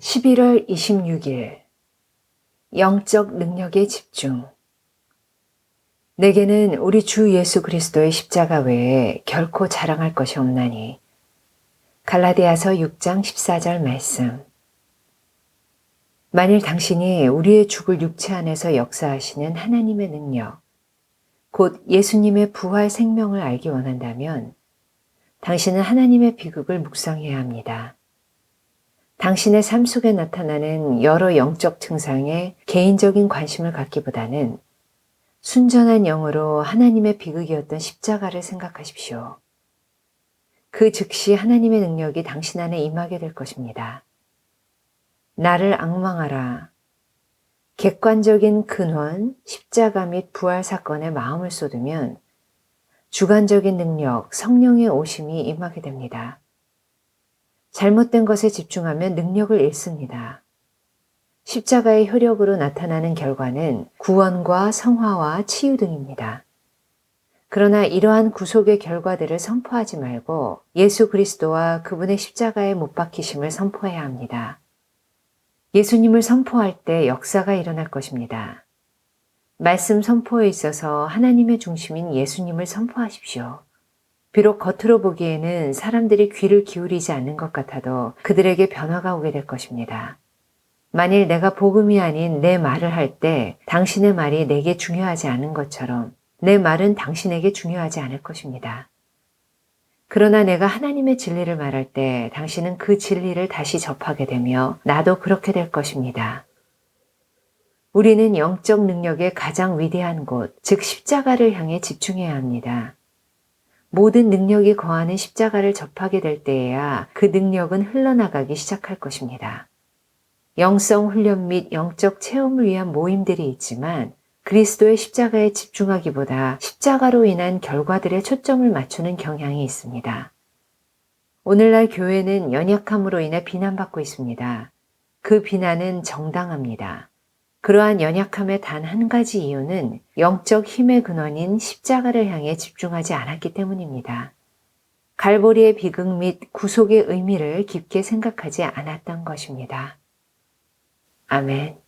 11월 26일. 영적 능력의 집중. 내게는 우리 주 예수 그리스도의 십자가 외에 결코 자랑할 것이 없나니. 갈라디아서 6장 14절 말씀. 만일 당신이 우리의 죽을 육체 안에서 역사하시는 하나님의 능력 곧 예수님의 부활 생명을 알기 원한다면 당신은 하나님의 비극을 묵상해야 합니다. 당신의 삶 속에 나타나는 여러 영적 증상에 개인적인 관심을 갖기보다는 순전한 영으로 하나님의 비극이었던 십자가를 생각하십시오. 그 즉시 하나님의 능력이 당신 안에 임하게 될 것입니다. 나를 악망하라. 객관적인 근원, 십자가 및 부활 사건에 마음을 쏟으면 주관적인 능력, 성령의 오심이 임하게 됩니다. 잘못된 것에 집중하면 능력을 잃습니다. 십자가의 효력으로 나타나는 결과는 구원과 성화와 치유 등입니다. 그러나 이러한 구속의 결과들을 선포하지 말고 예수 그리스도와 그분의 십자가에 못 박히심을 선포해야 합니다. 예수님을 선포할 때 역사가 일어날 것입니다. 말씀 선포에 있어서 하나님의 중심인 예수님을 선포하십시오. 비록 겉으로 보기에는 사람들이 귀를 기울이지 않는 것 같아도 그들에게 변화가 오게 될 것입니다. 만일 내가 복음이 아닌 내 말을 할 때 당신의 말이 내게 중요하지 않은 것처럼 내 말은 당신에게 중요하지 않을 것입니다. 그러나 내가 하나님의 진리를 말할 때 당신은 그 진리를 다시 접하게 되며 나도 그렇게 될 것입니다. 우리는 영적 능력의 가장 위대한 곳, 즉 십자가를 향해 집중해야 합니다. 모든 능력이 거하는 십자가를 접하게 될 때에야 그 능력은 흘러나가기 시작할 것입니다. 영성 훈련 및 영적 체험을 위한 모임들이 있지만 그리스도의 십자가에 집중하기보다 십자가로 인한 결과들에 초점을 맞추는 경향이 있습니다. 오늘날 교회는 연약함으로 인해 비난받고 있습니다. 그 비난은 정당합니다. 그러한 연약함의 단 한 가지 이유는 영적 힘의 근원인 십자가를 향해 집중하지 않았기 때문입니다. 갈보리의 비극 및 구속의 의미를 깊게 생각하지 않았던 것입니다. 아멘.